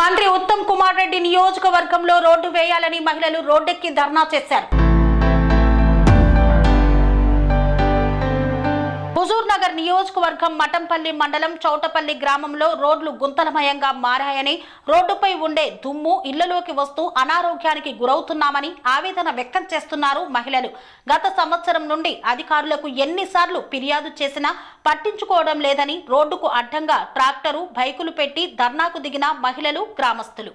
మంత్రి ఉత్తమ్ కుమార్ రెడ్డి నియోజకవర్గంలో రోడ్డు వేయాలని మహిళలు రోడ్డెక్కి ధర్నా చేశారు. నియోజకవర్గం మఠంపల్లి మండలం చౌటపల్లి గ్రామంలో రోడ్లు గుంతలమయంగా మారాయని రోడ్డుపై ఉండే దుమ్ము ఇళ్ళలోకి వస్తూ అనారోగ్యానికి గురవుతున్నామని ఆవేదన వ్యక్తం చేస్తున్నారు మహిళలు. గత సంవత్సరం నుండి అధికారులకు ఎన్నిసార్లు ఫిర్యాదు చేసినా పట్టించుకోవడం లేదని రోడ్డుకు అడ్డంగా ట్రాక్టరు బైకులు పెట్టి ధర్నాకు దిగిన మహిళలు గ్రామస్తులు.